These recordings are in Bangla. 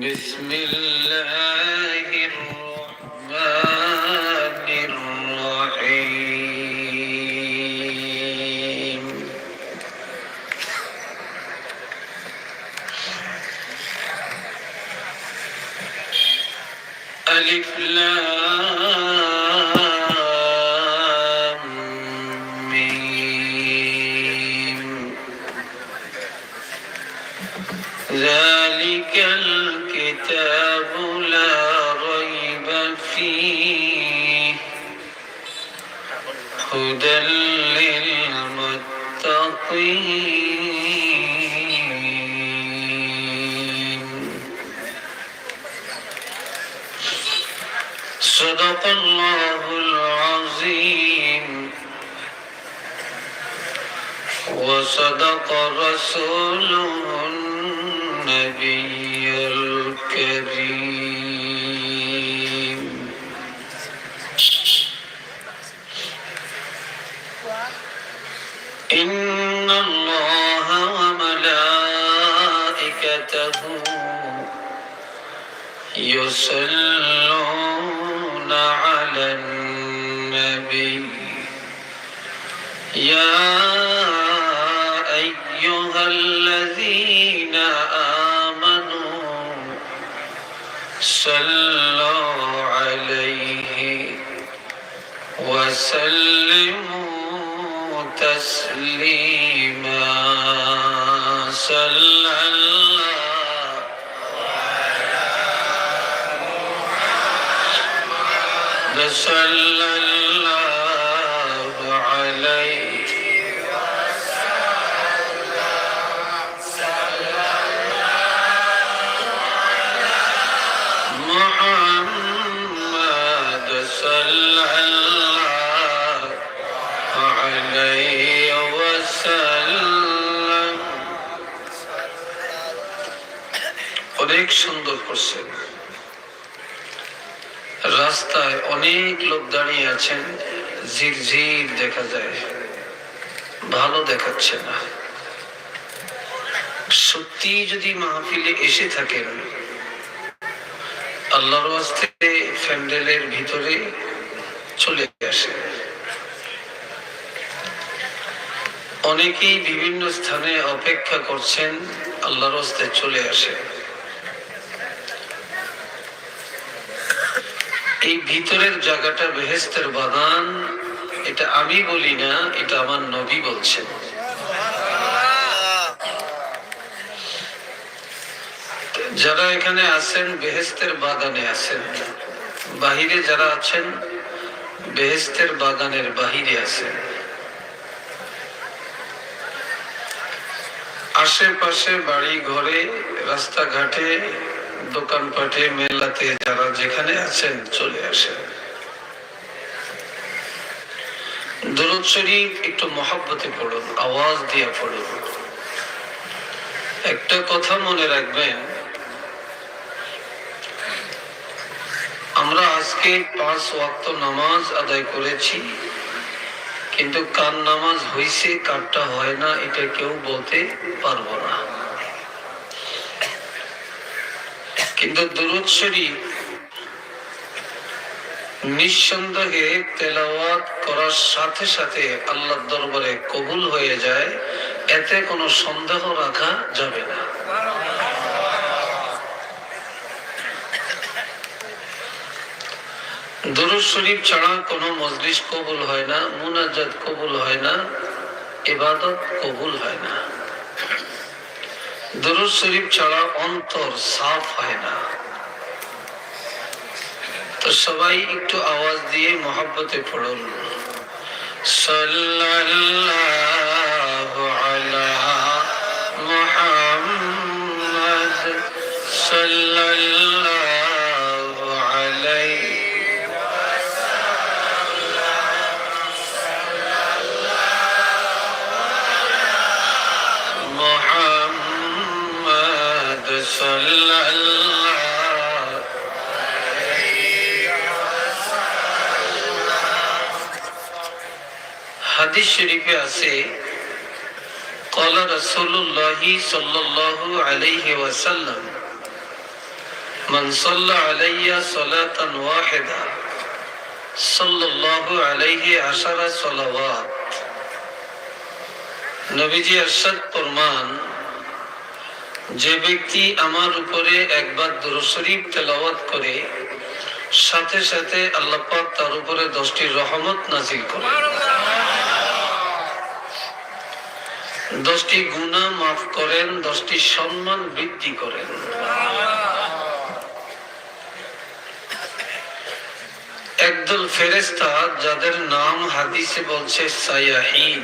بسم الله. الكتاب لا ريب فيه. هدى للمتقين. صدق الله العظيم. وصدق رسوله النبي. الكريم إن الله وملائكته يصلون وسلموا تسليما صلى الله صلى الله করছেন। রাস্তায় অনেক লোক দাঁড়িয়ে আছেন, ঝিরঝির দেখা যায়। ভালো দেখাচ্ছে না। সত্যি যদি মাহফিলে এসে থাকেন, আল্লাহর ওয়াস্তে প্যান্ডেলের ভিতরে চলে আসে অনেকেই বিভিন্ন স্থানে অপেক্ষা করছেন, আল্লাহর ওয়াস্তে চলে আসে এই ভিতরের জায়গাটা বেহেস্তের বাগান। এটা আমি বলি না, এটা আমার নবী বলছেন। যারা এখানে আছেন, বেহেস্তের বাগানে আছেন, বাহিরে যারা আছেন, বেহেস্তের বাগানের বাহিরে আছেন। আশেপাশে বাড়ি ঘরে রাস্তাঘাটে দোকানপাটে মেলাতে যারা যেখানে আছেন চলে আসেন। দরুদ শরীফ একটু মহাব্বতে পড়ুন, আওয়াজ দিয়ে পড়ুন। একটা কথা মনে রাখবেন, আমরা আজকে পাঁচ ওয়াক্ত নামাজ আদায় করেছি, কিন্তু কার নামাজ হইছে, কারটা হয় না, এটা কেউ বলতে পারব না। কিন্তু দুরুদ শরীফ নিঃসন্দেহে তেলাওয়াত করার সাথে সাথে আল্লাহর দরবারে কবুল হয়ে যায়, এতে কোনো সন্দেহ রাখা যাবে না। দুরুদ শরীফ ছাড়া কোনো মজলিস কবুল হয় না, মুনাজাত কবুল হয় না, ইবাদত কবুল হয় না। দুরুদ শরীফ ছাড়া অন্তর সাফ হয় না। তো সবাই একটু আওয়াজ দিয়ে মহাব্বতে পড়ুন। সাল্লাল্লাহু। হাদিস শরীফে আছে قال رسول الله صلى الله عليه وسلم من صلى علي صلاة واحدة صلى الله عليه عشر صلوات নবীজি আরশাদ ফরমান যে ব্যক্তি আমার উপরে একবার দুরূদ শরীফ তেলাওয়াত করে সাথে সাথে আল্লাহ পাক তার উপরে দশটি রহমত নাজিল করে দশটি গুনাহ মাফ করেন, দশটি সম্মান বৃদ্ধি করেন। একদল ফেরেস্তা যাদের নাম হাদিসে বলছে সায়াহিন।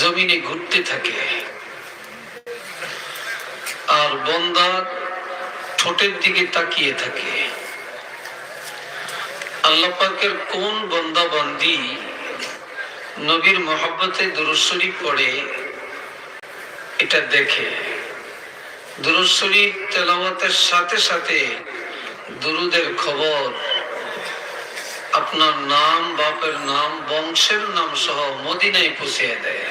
জমিনে ঘুরতে থাকে। আর বন্দার ঠোঁটের দিকে তাকিয়ে থাকে। আল্লাহ পাকের কোন বন্দা বন্দি নবীর মহব্বতে দুরুশ্বরী পড়ে, এটা দেখে। দুরুশ্বরী তেলাওয়াতের সাথে সাথে দুরুদের খবর, আপনার নাম, বাপের নাম, বংশের নাম সহ মদিনায় পুষিয়ে দেয়।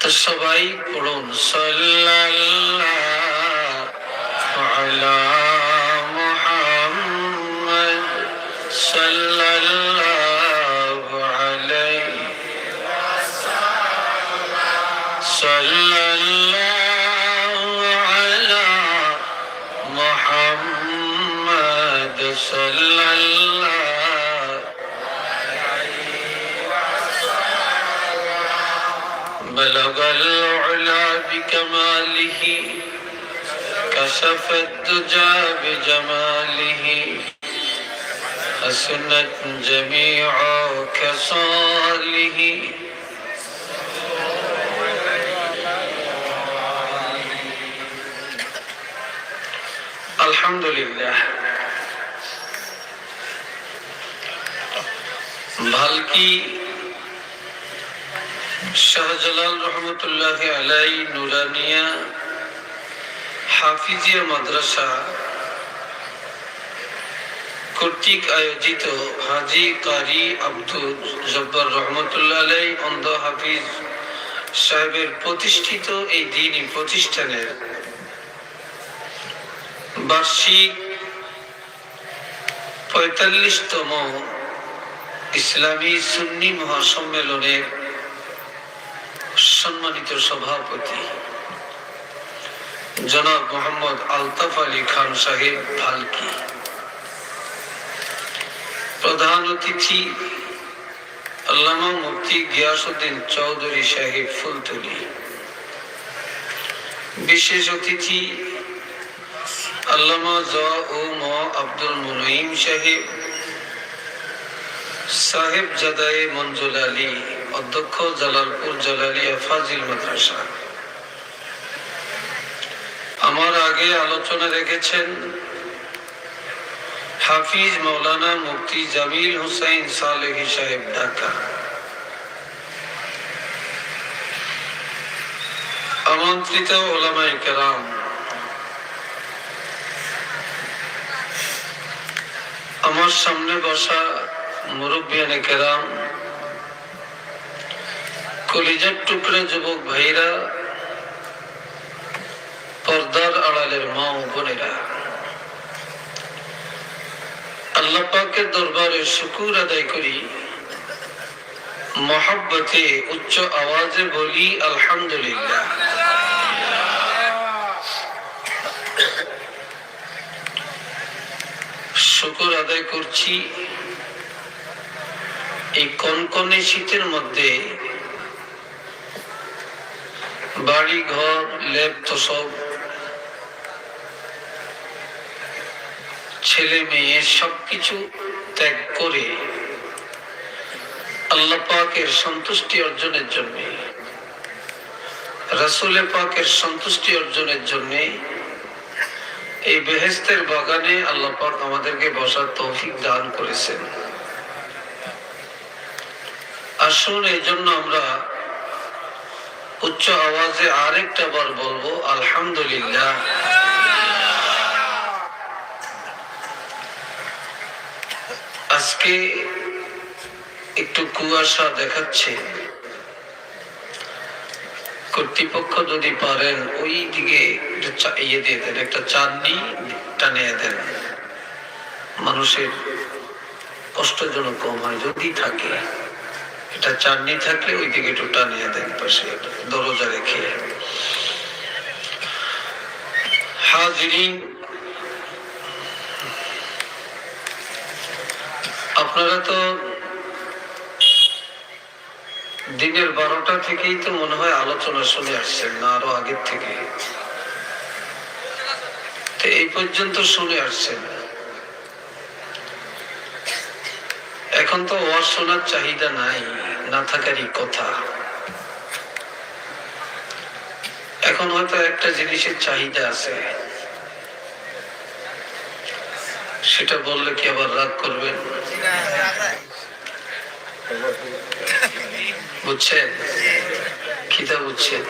তো সবাই পড়ুন, সাল্লাল্লাহু আলা صلى الله عليه صلى الله على محمد صلى الله بلغ العلا بكماله كشف الدجى بجماله. حسنت جميع كصاله الحمد لله ভালকি শাহজালাল রহমতুল্লাহ আলাই নুরানিয়া হাফিজিয়া মাদ্রাসা কর্তৃক আয়োজিত হাজি কারি আব্দুল জব্বর রহমতুল্লাহ আলাই অন্ধ হাফিজ সাহেবের প্রতিষ্ঠিত এই দিনই প্রতিষ্ঠানের বার্ষিক পঁয়তাল্লিশতম ইসলামী সুন্নি মহাসম্মেলনের সম্মানিত সভাপতি জনাব মোহাম্মদ আলতাফ আলী খান সাহেব, ভালকি। প্রধান অতিথি আল্লামা মুফতি গিয়াসুদ্দিন চৌধুরী সাহেব ফুলতলি। বিশেষ অতিথি আল্লামা জ ও ম আব্দুল মুনঈম সাহেব সাহেব জাদায়ে মঞ্জুল আলী, অধ্যক্ষ জালালপুর জালালিয়া ফাজিল মাদ্রাসা। আমার আগে আলোচনা রেখেছেন হাফিজ মৌলানা মুফতি জামিল হুসাইন সালেহি সাহেব, ঢাকা। আমন্ত্রিত ওলামাই কেরাম, আমার সামনে বসা মুরব্বিয়ানে কেরাম, কলিজার টুকরে যুবক ভাইরা, পর্দার আড়ালের মা বোনেরা। আল্লাহ পাকের দরবারে শুকুর আদায় করি। মহাব্বতে, উচ্চ আওয়াজে বলি, আলহামদুলিল্লাহ। শুকুর আদায় করছি। এই কনকনে শীতের মধ্যে বাড়ি ঘর লেপ তো সব ছেলে মেয়ে সবকিছু ত্যাগ করে আল্লাহ পাকের সন্তুষ্টি অর্জনের জন্য, রাসুলে পাকের সন্তুষ্টি অর্জনের জন্য এই বেহেস্তের বাগানে আল্লাহ পাক আমাদেরকে বসার তৌফিক দান করেছেন। আসুন এই জন্য আমরা উচ্চ আওয়াজে আরেকটা বার বলব, আলহামদুলিল্লাহ। আজকে একটু কুয়াশা দেখাচ্ছে। কর্তৃপক্ষ যদি পারেন, ওই দিকে ইয়ে দিয়ে দেন, একটা চাঁদনি টানিয়ে দেন। মানুষের কষ্ট যেন কম হয়, যদি থাকে। এটা চাঁদনি থাকলে ওই দিকে একটু টানিয়ে দেন পাশে, দরজা রেখে। হাজিরিন আপনারা তো দিনের বারোটা থেকেই তো মনে হয় আলোচনা শুনে আসছেন, না আরও আগের থেকে? এই পর্যন্ত শুনে আসছেন। এখন তো ওয়াজ শোনার চাহিদা নাই, না থাকারই কথা। এখন হয়তো একটা জিনিসের চাহিদা আছে। সেটা বললে কি আবার রাগ করবেন বুঝছেন? খিদা বুঝছেন?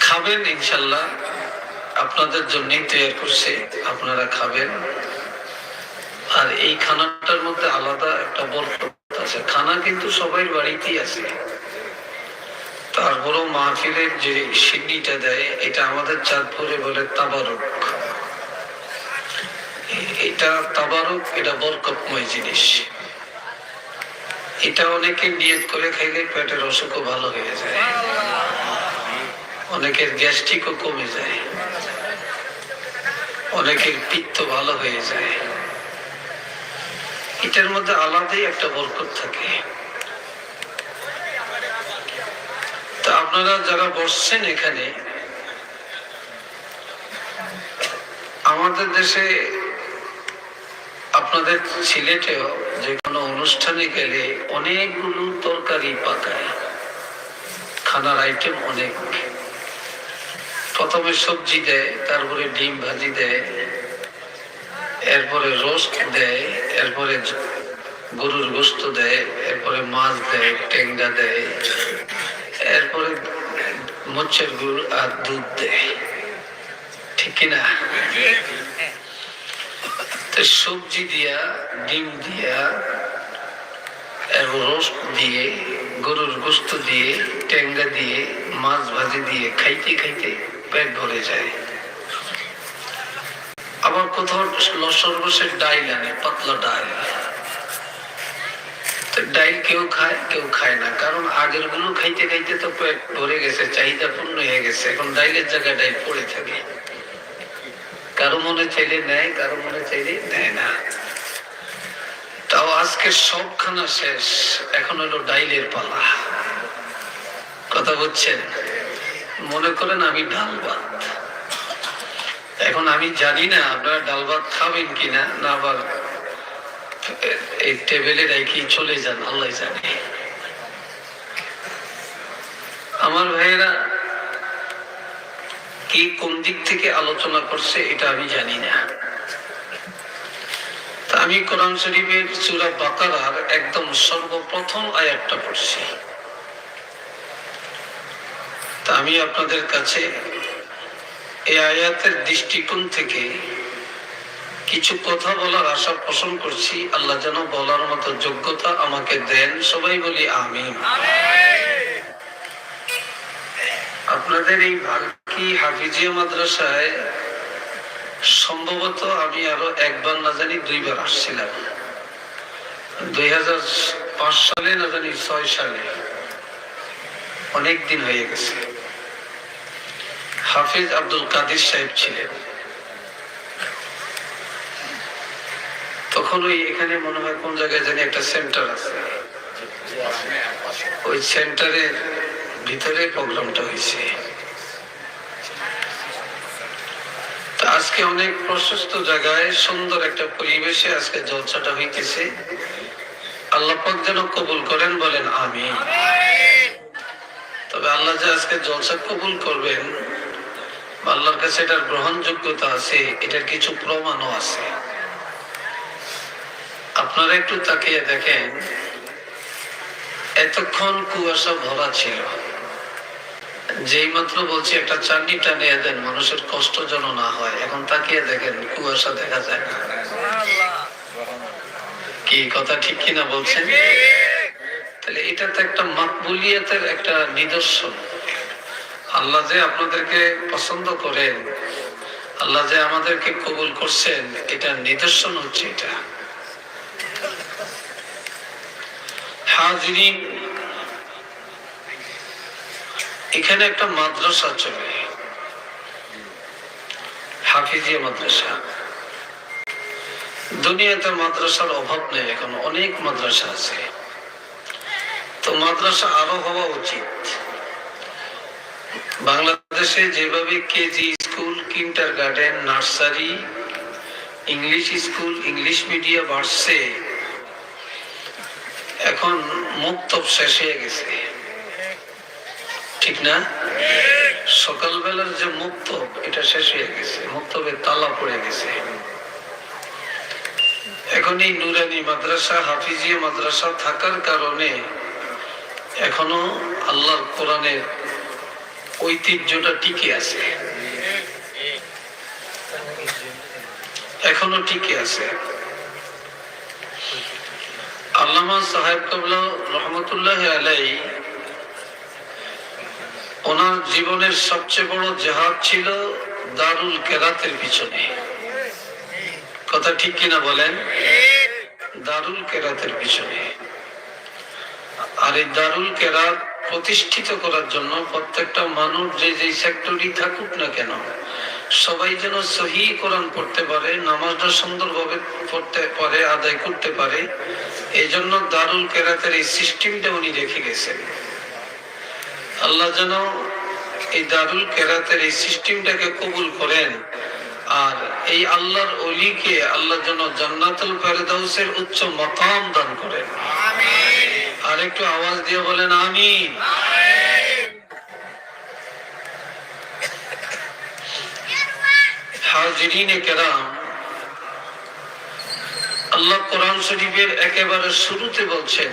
খাবেন ইনশাল্লাহ আপনাদের জন্যই তৈরি করছে। আপনারা খাবেন। আর এই খানাটার মধ্যে আলাদা একটা বরকত আছে। খানা কিন্তু সবাই বাড়িতেই আছে। তারপরেও মাহফিলের যে সিন্নিটা দেয়, এটা আমাদের চাঁদপুরে বলে তাবারক। এটা তাবারক, এটা বরকতময় জিনিস। এটা অনেকে নিয়ত করে খাইলে পেটের অসুখও ভালো হয়ে যায়। অনেকের গ্যাস্ট্রিকও কমে যায়। অনেকের পিত্ত ভালো হয়ে যায়। এটার মধ্যে আলাদাই একটা বরকত থাকে তা আপনারা যারা বসছেন এখানে, আমাদের দেশে আপনাদের সিলেটেও যে কোনো অনুষ্ঠানে গেলে অনেকগুলো তরকারি পাকায়। খানার আইটেম অনেক। প্রথমে সবজি দেয়, তারপরে ডিম ভাজি দেয়, এরপরে রোস্ট দেয়, এরপরে গরুর গোস্ত দেয়, এরপরে মাছ দেয় টেঙ্গা দেয়। এরপরে মচ্ছের গুড় আর দুধ দেয় ঠিক কিনা? সবজি দিয়া, ডিম দিয়া রোস্ট দিয়ে, গরুর গোস্ত দিয়ে টেঙ্গা দিয়ে, মাছ ভাজি দিয়ে খাইতে খাইতে পেট ভরে যায়। আবার কোথাও সর্বশেষ ডাইল আনে, পাতলা ডাইল। ডাইল কেউ খায় কেউ খায় না। কারণ আগেরগুলো খাইতে খাইতে তো পেট ভরে গেছে, চাহিদা পূর্ণ হয়ে গেছে। এখন ডাইলের জায়গায় ডাইল পড়ে থাকে। কারও মনে চাইলে নেয়, কারও মনে চাইলে নেয় না। তাও আজকে সব খানা শেষ। এখন হলো ডাইলের পালা। কথা বলছেন? মনে করেন আমি ডাল ভাত। এখন আমি জানি না আপনারা ডাল ভাত খাবেন কিনা, না আবার এই টেবিলে চলে যান, আল্লাহ জানে। আমার ভাইয়েরা, কি কোন দিক থেকে আলোচনা করছে এটা আমি জানি না। আমি কোরআন শরীফের সুরা বাকারার একদম সর্বপ্রথম আয়াতটা পড়ছি। তা আমি আপনাদের কাছে এই আয়াতের দৃষ্টিকোণ থেকে কিছু কথা বলার আশা পোষণ করছি। আল্লাহ যেন বলার মতো যোগ্যতা আমাকে দেন। সবাই বলি আমি আপনাদের এই ভারকি হাফিজিয়া মাদ্রাসায় সম্ভবত আমি আরও একবার না জানি দুইবার আসছিলাম। দুই হাজার পাঁচ সালে না জানি ছয় সালে। অনেক দিন হয়ে গেছে। হাফিজ আব্দুল কাদির সাহেব ছিলেন। তখন ওই এখানে মনে হয় কোন জায়গায় জানি একটা সেন্টার আছে। ওই সেন্টারের ভিতরে প্রোগ্রামটা হয়েছে। আজকে অনেক প্রশস্ত জায়গায়, সুন্দর একটা পরিবেশে আজকে জলসাটা হইতেছে। আল্লাহ যেন কবুল করেন বলেন আমি তবে আল্লাহ যে আজকে জলসা কবুল করবেন, আল্লাহর কাছে এটার গ্রহণযোগ্যতা আছে, এটার কিছু প্রমাণও আছে। আপনারা একটু তাকিয়ে দেখেন, এতক্ষণ কুয়াশা ভরা ছিল। যেই মাত্র বলছি, একটা চাটনি টানিয়ে দেন মানুষের কষ্ট যেন না হয়। এখন তাকিয়ে দেখেন, কুয়াশা দেখা যায় না। কি কথা, ঠিক কিনা বলছেন? তাহলে এটা তো একটা মাকবুলিয়াতের একটা নিদর্শন। আল্লাহ যে আপনাদেরকে পছন্দ করেন, আল্লাহ যে আমাদেরকে কবুল করছেন এটা নিদর্শন হচ্ছে এটা। হাজরিন, এখানে একটা মাদ্রাসা চলে। হাফিজিয়া মাদ্রাসা। দুনিয়াতে মাদ্রাসার অভাব নেই, এখন অনেক মাদ্রাসা আছে। তো মাদ্রাসা আরও হওয়া উচিত। বাংলাদেশে যেভাবে KG school kindergarten nursery, English school, English media বাড়ছে এখন মুক্ত শেষ হয়ে গেছে। ঠিক না? সকালবেলার যে মুক্ত এটা শেষ হয়ে গেছে। মুক্তবে তালা পড়ে গেছে। এখন এই নুরানি মাদ্রাসা, হাফিজিয়া মাদ্রাসা থাকার কারণে এখনও আল্লাহর কোরআনের ঐতিহ্যটা টিকে আছে। এখনও টিকে আছে। আল্লামা সাহেব কাবলা রহমতুল্লাহ আলাই ওনার জীবনের সবচেয়ে বড় জেহাদ ছিল দারুল কেরাতের পিছনে। কথা ঠিক কিনা বলেন? দারুল কেরাতের পিছনে। আর এই দারুল কেরাত প্রতিষ্ঠিত করার জন্য প্রত্যেকটা মানুষ যে যে সেক্টরই থাকুক না কেন সবাই যেন সহি কোরআন পড়তে পারে নামাজটা সুন্দরভাবে পড়তে পারে আদায় করতে পারে এই জন্য দারুল কেরাতের এই সিস্টেমটা উনি রেখে গেছেন। আল্লাহ যেন এই দারুল কেরাতের এই সিস্টেমটাকে কবুল করেন আর এই আল্লাহর অলিকে আল্লাহ যেন জান্নাতুল ফেরদাউসের উচ্চ মকাম দান করেন। আর একটু আওয়াজ দিয়ে বলেন আমি হাজিরিনে কেরাম আল্লাহ কোরআন শরীফের একেবারে শুরুতে বলছেন,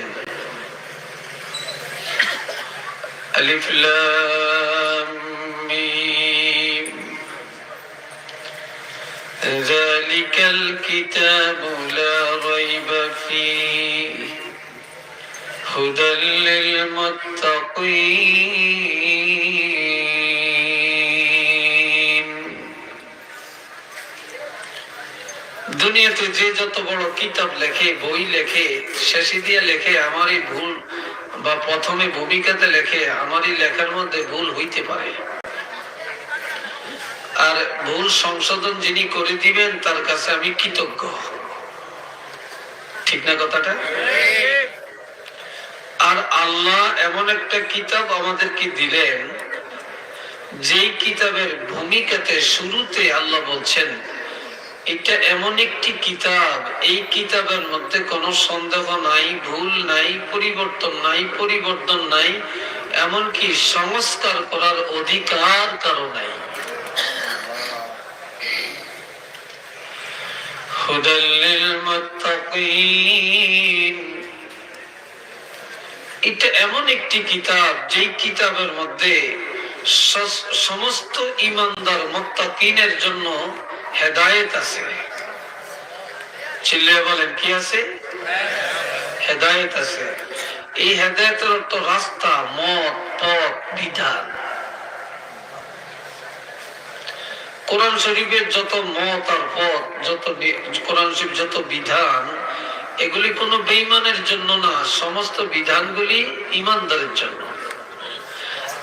আলিফ লাম মিম। যালিকাল কিতাবু লা রাইবা ফিহি দুনিয়াতে যে যত বড় কিতাব লেখে, বই লেখে, শেষে দিয়ে লেখে, আমারই ভুল বা প্রথমে ভূমিকাতে লেখে, আমারই লেখার মধ্যে ভুল হইতে পারে। আর ভুল সংশোধন যিনি করে দিবেন, তার কাছে আমি কৃতজ্ঞ। ঠিক না কথাটা? আর আল্লাহ এমন একটা কিতাব আমাদেরকে দিলেন, যেই কিতাবের ভূমিকাতে শুরুতে আল্লাহ বলছেন এটা এমন একটি কিতাব, এই কিতাবের মধ্যে কোনো সন্দেহ নাই, ভুল নাই, পরিবর্তন নাই পরিবর্তন নাই, এমনকি সংস্কার করার অধিকার কারও নাই। এটা এমন একটি কিতাব, যেই কিতাবের মধ্যে সমস্ত ইমানদার মোত্তাকিনের জন্য হেদায়েত আছে। চিল্লে বলেন, কি আছে? হেদায়েত আছে। এই হেদায়েতের অর্থ রাস্তা মত পথ, বিধান। কোরআন শরীফের যত মত আর পথ, যত কোরআন শরীফ যত বিধান, এগুলি কোনো বেইমানের জন্য না, সমস্ত বিধানগুলি ইমানদারের জন্য।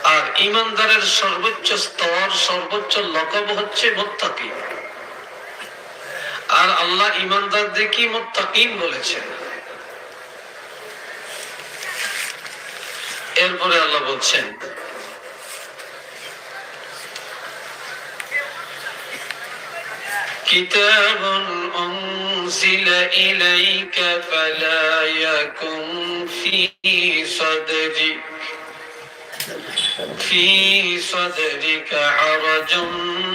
আর ইমানদারের সর্বোচ্চ স্তর, সর্বোচ্চ লকব হচ্ছে মোত্তাকি। আর আল্লাহ ইমানদার দেখি মোত্তাকিন বলেছেন এরপরে আল্লাহ বলছেন كتاب أنزل إليك فلا يكن في صدرك في صدرك حرج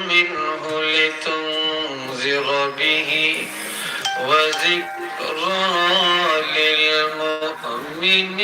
منه لتنذر به وذكرى للمؤمنين